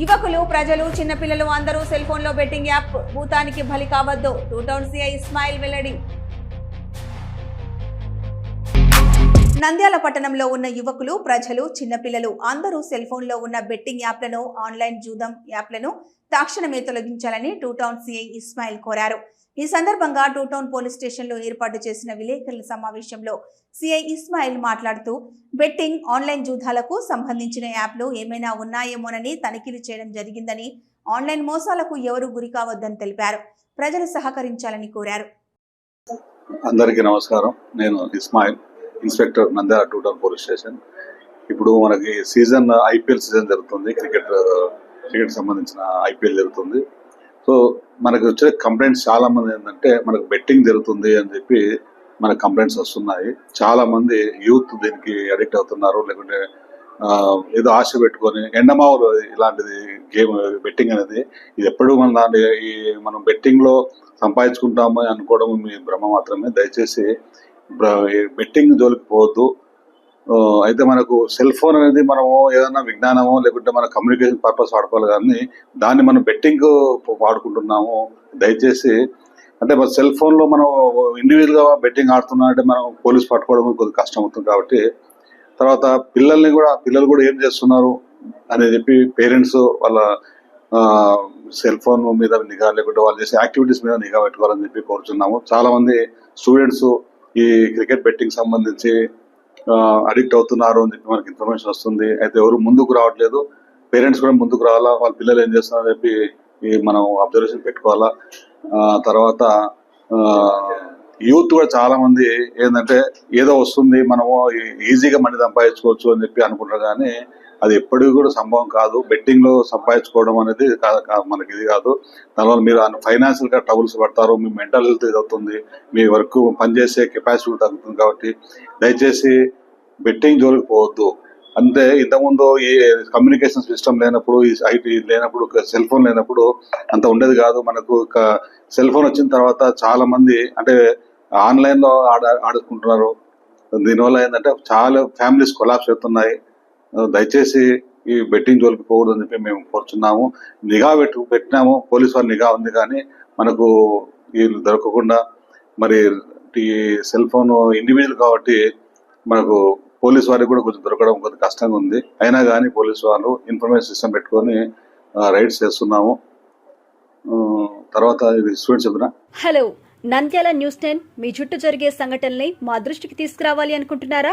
యువకులు ప్రజలు చిన్నపిల్లలు అందరూ సెల్ ఫోన్లో బెట్టింగ్ యాప్ భూతానికి బలి కావద్దు. టూ టౌన్ సిఐ ఇస్మాయిల్ వెల్లడి. నంద్యాల పట్టణంలో ఉన్న యువకులు ప్రజలు చిన్నపిల్లలు అందరూ సెల్ ఫోన్లో ఉన్న బెట్టింగ్ యాప్లను ఆన్లైన్ జూదం యాప్లను తక్షణమే తొలగించాలని టూ టౌన్ సిఐ ఇస్మాయిల్ కోరారు. ఈ సందర్భంగా టూ టౌన్ పోలీస్ స్టేషన్లో ఏర్పాటు చేసిన విలేకరుల సమావేశంలో సిఐ ఇస్మాయిల్ మాట్లాడుతూ బెట్టింగ్ ఆన్లైన్ జూదాలకు సంబంధించిన యాప్లు ఏమైనా ఉన్నాయేమోనని తనిఖీలు చేయడం జరిగిందని ఆన్లైన్ మోసాలకు ఎవరు గురి కావద్దని తెలిపారు. ప్రజలు సహకరించాలని కోరారు. అందరికీ నమస్కారం. నేను Ismail. Inspector Nandyal two town police station. ఇప్పుడు మనకి సీజన్ ఐపీఎల్ సీజన్ జరుగుతుంది. క్రికెట్ క్రికెట్ సంబంధించిన ఐపీఎల్ జరుగుతుంది. సో మనకు వచ్చే కంప్లైంట్స్ చాలా మంది ఏంటంటే మనకు బెట్టింగ్ జరుగుతుంది అని చెప్పి మనకు కంప్లైంట్స్ వస్తున్నాయి. చాలా మంది యూత్ దీనికి అడిక్ట్ అవుతున్నారు. లేకుంటే ఏదో ఆశ పెట్టుకొని ఎండమావులు ఇలాంటిది గేమ్ బెట్టింగ్ అనేది. ఇది ఎప్పుడు మన దాని ఈ మనం బెట్టింగ్లో సంపాదించుకుంటాము అనుకోవడం మీ భ్రమ మాత్రమే. దయచేసి బెట్టింగ్ జోలికి పోవద్దు. అయితే మనకు సెల్ ఫోన్ అనేది మనము ఏదైనా విజ్ఞానము లేకుంటే మన కమ్యూనికేషన్ పర్పస్ వాడుకోవాలి కానీ దాన్ని మనం బెట్టింగ్ వాడుకుంటున్నాము. దయచేసి అంటే మన సెల్ ఫోన్లో మనం ఇండివిజువల్గా బెట్టింగ్ ఆడుతున్నా అంటే మనం పోలీస్ పట్టుకోవడం కొద్దిగా కష్టం అవుతుంది కాబట్టి తర్వాత పిల్లల్ని కూడా పిల్లలు కూడా ఏం చేస్తున్నారు అని చెప్పి పేరెంట్స్ వాళ్ళ సెల్ ఫోన్ మీద నిఘా లేకుంటే వాళ్ళు చేసే యాక్టివిటీస్ మీద నిఘా పెట్టుకోవాలని చెప్పి కోరుచున్నాము. చాలామంది స్టూడెంట్స్ ఈ క్రికెట్ బెట్టింగ్ సంబంధించి అడిక్ట్ అవుతున్నారు అని చెప్పి మనకి ఇన్ఫర్మేషన్ వస్తుంది. అయితే ఎవరు ముందుకు రావట్లేదు. పేరెంట్స్ కూడా ముందుకు రావాలా? వాళ్ళ పిల్లలు ఏం చేస్తున్నారు చెప్పి మనం అబ్జర్వేషన్ పెట్టుకోవాలా? తర్వాత యూత్ కూడా చాలా మంది ఏంటంటే ఏదో వస్తుంది మనము ఈజీగా మనీ సంపాదించుకోవచ్చు అని చెప్పి అనుకుంటారు. కానీ అది ఎప్పటికీ కూడా సంభవం కాదు. బెట్టింగ్లో సంపాదించుకోవడం అనేది మనకి ఇది కాదు. దానివల్ల మీరు ఫైనాన్షియల్గా ట్రబుల్స్ పడతారు. మీ మెంటల్ హెల్త్ ఇది అవుతుంది. మీ వర్క్ పనిచేసే కెపాసిటీ తగ్గుతుంది కాబట్టి దయచేసి బెట్టింగ్ జోలికి పోవద్దు. అంతే ఇంతకుముందు ఈ కమ్యూనికేషన్ సిస్టమ్ లేనప్పుడు ఈ ఐటీ లేనప్పుడు సెల్ ఫోన్ లేనప్పుడు అంత ఉండేది కాదు. మనకు సెల్ ఫోన్ వచ్చిన తర్వాత చాలా మంది అంటే ఆన్లైన్లో ఆడ ఆడుకుంటున్నారు. దీనివల్ల ఏంటంటే చాలా ఫ్యామిలీస్ కొలాప్స్ అవుతున్నాయి. దయచేసి ఈ బెట్టింగ్ జోలికి పోకూడదు అని చెప్పి మేము కోరుచున్నాము. నిఘా పెట్టు పెట్టినాము. పోలీస్ వారి నిఘా ఉంది కానీ మనకు వీళ్ళు దొరకకుండా మరి ఈ సెల్ ఫోన్ ఇండివిజువల్ కాబట్టి మనకు పోలీస్ వారికి కూడా కొంచెం దొరకడం కొంచెం కష్టంగా ఉంది. అయినా కానీ పోలీస్ వాళ్ళు ఇన్ఫర్మేషన్ సిస్టమ్ పెట్టుకొని రైడ్స్ చేస్తున్నాము. తర్వాత ఇది స్టూడెంట్స్ చెప్తున్నా హలో నంద్యాల న్యూస్ టెన్ మీ చుట్టూ జరిగే సంఘటనల్ని మా దృష్టికి తీసుకురావాలి అనుకుంటున్నారా?